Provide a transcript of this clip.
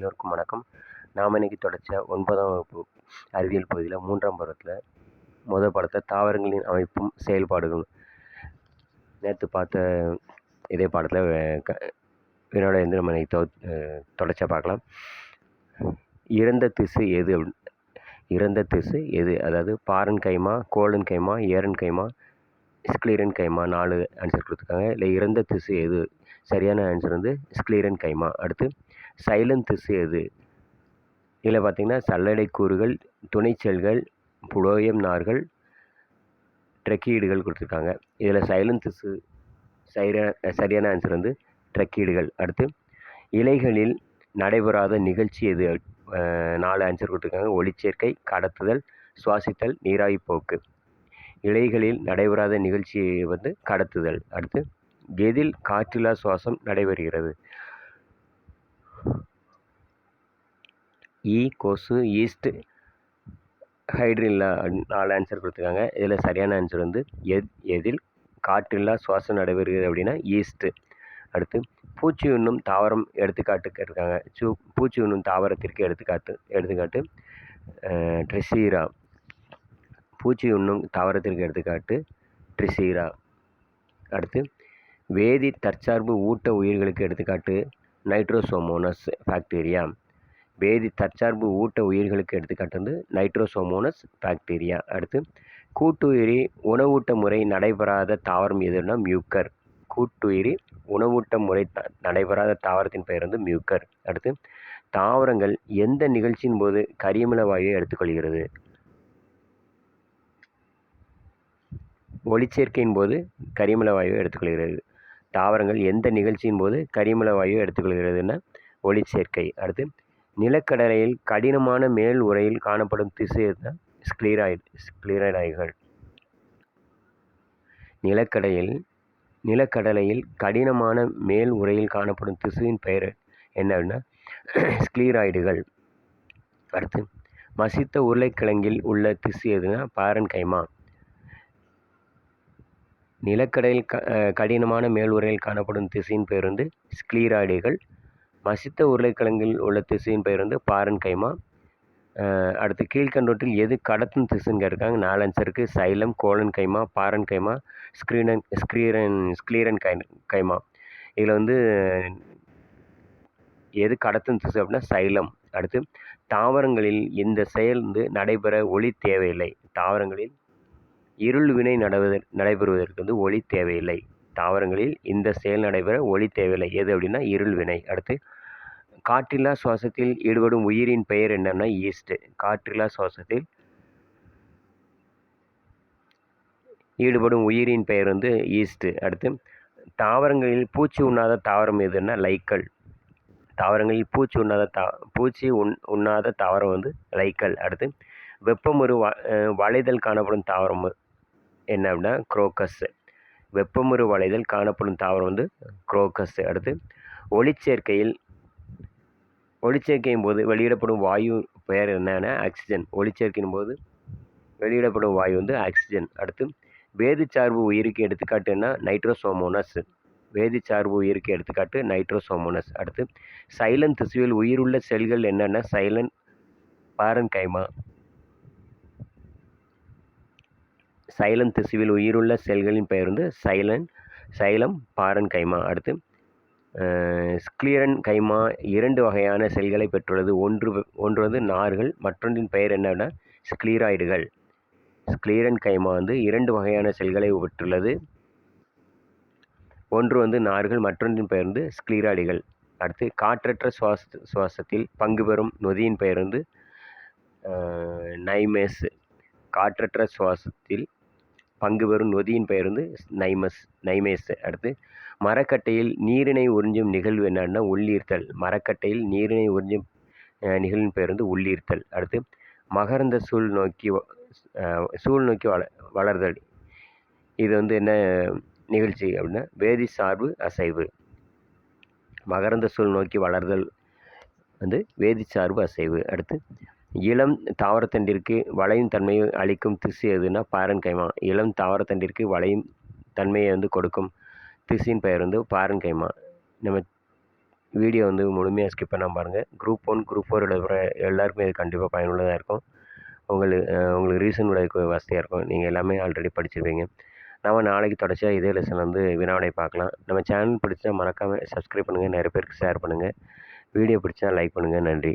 எல்லோருக்கும் வணக்கம். நாம் இன்னைக்கு தொடச்ச ஒன்பதாம் வகுப்பு அறிவியல் பகுதியில் மூன்றாம் பருவத்தில் முதல் பாடத்தை தாவரங்களின் அமைப்பும் செயல்பாடுகளும் நேற்று பார்த்த இதே பாடத்தில் வினோட வந்து நம்ம இன்னைக்கு பார்க்கலாம். இறந்த திசு எது அப்படி இறந்த திசு எது? அதாவது parenchyma collenchyma aerenchyma sclerenchyma நாலு ஆன்சர் கொடுத்துருக்காங்க. இல்லை இறந்த திசு எது? சரியான ஆன்சர் வந்து ஸ்க்ளீரன் கைமா. அடுத்து சைலன் திசு எது இதில் பார்த்திங்கன்னா சல்லடை கூறுகள் துணைச்செல்கள் புலோயம் நார்கள் ட்ரெக்கீடுகள் கொடுத்துருக்காங்க. இதில் சைலன் திசு சரியான சரியான ஆன்சர் வந்து ட்ரெக்கீடுகள். அடுத்து இலைகளில் நடைபெறாத நிகழ்ச்சி எது? நாலு ஆன்சர் கொடுத்துருக்காங்க. ஒளிச்சேர்க்கை கடத்துதல் சுவாசித்தல் நீராவி போக்கு. இலைகளில் நடைபெறாத நிகழ்ச்சி வந்து கடத்துதல். அடுத்து எதில் காற்றில்லா சுவாசம் நடைபெறுகிறது? ஈ கொசு ஈஸ்ட் ஹைட்ரில்லா நாலு ஆன்சர் கொடுத்துருக்காங்க. இதில் சரியான ஆன்சர் வந்து எத் எதில் காற்றில்லா சுவாசம் நடைபெறுகிறது அப்படின்னா ஈஸ்ட்டு அடுத்து பூச்சி உண்ணும் தாவரம் எடுத்துக்காட்டுக்கு இருக்காங்க. சூ பூச்சி உண்ணும் தாவரத்திற்கு எடுத்துக்காட்டு எடுத்துக்காட்டு ட்ரிசீரா பூச்சி உண்ணும் தாவரத்திற்கு எடுத்துக்காட்டு ட்ரிசீரா அடுத்து வேதி தற்சார்பு ஊட்ட உயிர்களுக்கு எடுத்துக்காட்டு நைட்ரோசோமோனஸ் பாக்டீரியா வேதி தற்சார்பு ஊட்ட உயிர்களுக்கு எடுத்துக்காட்டு வந்து நைட்ரோசோமோனஸ் பாக்டீரியா. அடுத்து கூட்டுயிரி உணவூட்ட முறை நடைபெறாத தாவரம் எதுனா மியூக்கர். கூட்டுயிரி உணவூட்ட முறை நடைபெறாத தாவரத்தின் பெயர் வந்து மியூக்கர். அடுத்து தாவரங்கள் எந்த நிகழ்ச்சியின் போது கரியமில வாயுவை எடுத்துக்கொள்கிறது? ஒளிச்சேர்க்கையின் போது கரிமல வாயுவை எடுத்துக்கொள்கிறது. தாவரங்கள் எந்த நிகழ்ச்சியின் போது கரிமல வாயுவை எடுத்துக்கொள்கிறதுன்னா ஒளிச்சேர்க்கை. அடுத்து நிலக்கடலையில் கடினமான மேல் உரையில் காணப்படும் திசு எதுனா ஸ்க்ளீராய்டு ஸ்க்ளீராய்டுகள் நிலக்கடையில் நிலக்கடலையில் கடினமான மேல் உரையில் காணப்படும் திசுவின் பெயர் என்னன்னா ஸ்க்ளீராய்டுகள் அடுத்து மசித்த உருளைக்கிழங்கில் உள்ள திசு எதுனா பாரன் கைமா நிலக்கடையில் க கடினமான மேல் உரையில் காணப்படும் திசையின் பேருந்து வந்து ஸ்க்ளீராய்டுகள் மசித்த உருளைக்கிழங்கில் உள்ள திசையின் பெயர் வந்து பாரன் கைமா. அடுத்து கீழ்கண்டோட்டில் எது கடத்தும் திசுன்னு கேட்டிருக்காங்க. நாலு ஆன்சருக்கு சைலம் கோலன் கைமா பாரன் கைமா ஸ்க்ரீனன் ஸ்க்ரீரன் ஸ்க்ளீரன் கை கைமா. இதில் வந்து எது கடத்தும் திசு அப்படின்னா சைலம். அடுத்து தாவரங்களில் இந்த செயல் வந்து நடைபெற ஒளி தேவையில்லை. தாவரங்களில் இருள் வினை நடவத நடைபெறுவதற்கு வந்து ஒளி தேவையில்லை. தாவரங்களில் இந்த செயல் நடைபெற ஒளி தேவையில்லை. எது அப்படின்னா இருள் வினை. அடுத்து காற்றில்லா சுவாசத்தில் ஈடுபடும் உயிரின் பெயர் என்னன்னா ஈஸ்ட். காற்றில்லா சுவாசத்தில் ஈடுபடும் உயிரின் பெயர் வந்து ஈஸ்ட்டு அடுத்து தாவரங்களில் பூச்சி உண்ணாத தாவரம் எதுன்னா லைக்கல். தாவரங்களில் பூச்சி உண்ணாத தா பூச்சி உண் உண்ணாத தாவரம் வந்து லைக்கல். அடுத்து வெப்பமுறு வ வளைதல் காணப்படும் தாவரம் என்ன அப்படின்னா குரோக்கஸ்ஸு வெப்பமுறு வளைதல் காணப்படும் தாவரம் வந்து குரோக்கஸ் அடுத்து ஒளிச்சேர்க்கையில் ஒளிச்சேர்க்கையின் போது வெளியிடப்படும் வாயு பெயர் என்னென்னா? ஆக்சிஜன் ஒளிச்சேர்க்கையின் போது வெளியிடப்படும் வாயு வந்து ஆக்சிஜன் அடுத்து வேதிச்சார்பு உயிருக்கு எடுத்துக்காட்டுன்னா நைட்ரோசோமோனஸ் வேதிச்சார்பு உயிருக்கு எடுத்துக்காட்டு நைட்ரோசோமோனஸ் அடுத்து சைலன் திசுவில் உயிருள்ள செல்கள் என்னென்னா? சைலன் பாரன் கைமா சைலம் திசுவில் உயிருள்ள செல்களின் பெயர் வந்து சைலன் சைலம் பாரன் கைமா. அடுத்து ஸ்க்ளீரன் கைமா இரண்டு வகையான செல்களை பெற்றுள்ளது. ஒன்று ஒன்று வந்து நார்கள் மற்றொன்றின் பெயர் என்னன்னா ஸ்க்ளீராய்டுகள். ஸ்க்ளீரன் கைமா வந்து இரண்டு வகையான செல்களை பெற்றுள்ளது. ஒன்று வந்து நார்கள் மற்றொன்றின் பெயர் வந்து ஸ்க்ளீராய்டுகள். அடுத்து காற்றற்ற சுவாச சுவாசத்தில் பங்கு பெறும் நொதியின் பெயர் வந்து நைமேஸ் காற்றற்ற சுவாசத்தில் பங்கு பெறும் நொதியின் பெயர் வந்து நைமஸ் நைமேஸ் அடுத்து மரக்கட்டையில் நீரினை உறிஞ்சும் நிகழ்வு என்னன்னா உள்ளீர்த்தல். மரக்கட்டையில் நீரினை உறிஞ்சும் நிகழ்வின் பெயர் வந்து உள்ளீர்த்தல். அடுத்து மகரந்த சூழ் நோக்கி சூழ் நோக்கி வள வளர்தல். இது வந்து என்ன நிகழ்ச்சி அப்படின்னா வேதி சார்பு அசைவு. மகரந்த சூழ் நோக்கி வளர்தல் வந்து வேதி சார்பு அசைவு. அடுத்து இளம் தாவரத்தண்டிற்கு வளையும் தன்மையை அளிக்கும் திசு எதுனா பாரன் கைமா. இளம் தாவரத்தண்டிற்கு வளையும் தன்மையை வந்து கொடுக்கும் திசுவின் பெயர் வந்து பாரன் கைமா. நம்ம வீடியோ வந்து முழுமையாக ஸ்கிப் பண்ணாமல் பாருங்கள் குரூப் ஒன் குரூப் ஃபோர் எழுதுகிற எல்லாருக்குமே இது கண்டிப்பாக பயனுள்ளதாக இருக்கும். உங்களுக்கு உங்களுக்கு ரீசன் உடைய வசதியாக இருக்கும். நீங்கள் எல்லாமே ஆல்ரெடி படிச்சிருப்பீங்க. நம்ம நாளைக்கு தொடர்ச்சியாக இதே லெசன் வந்து வினாவிடை பார்க்கலாம். நம்ம சேனல் பிடிச்சா மறக்காமல் சப்ஸ்கிரைப் பண்ணுங்கள் நிறைய பேருக்கு ஷேர் பண்ணுங்கள் வீடியோ பிடிச்சா லைக் பண்ணுங்கள் நன்றி.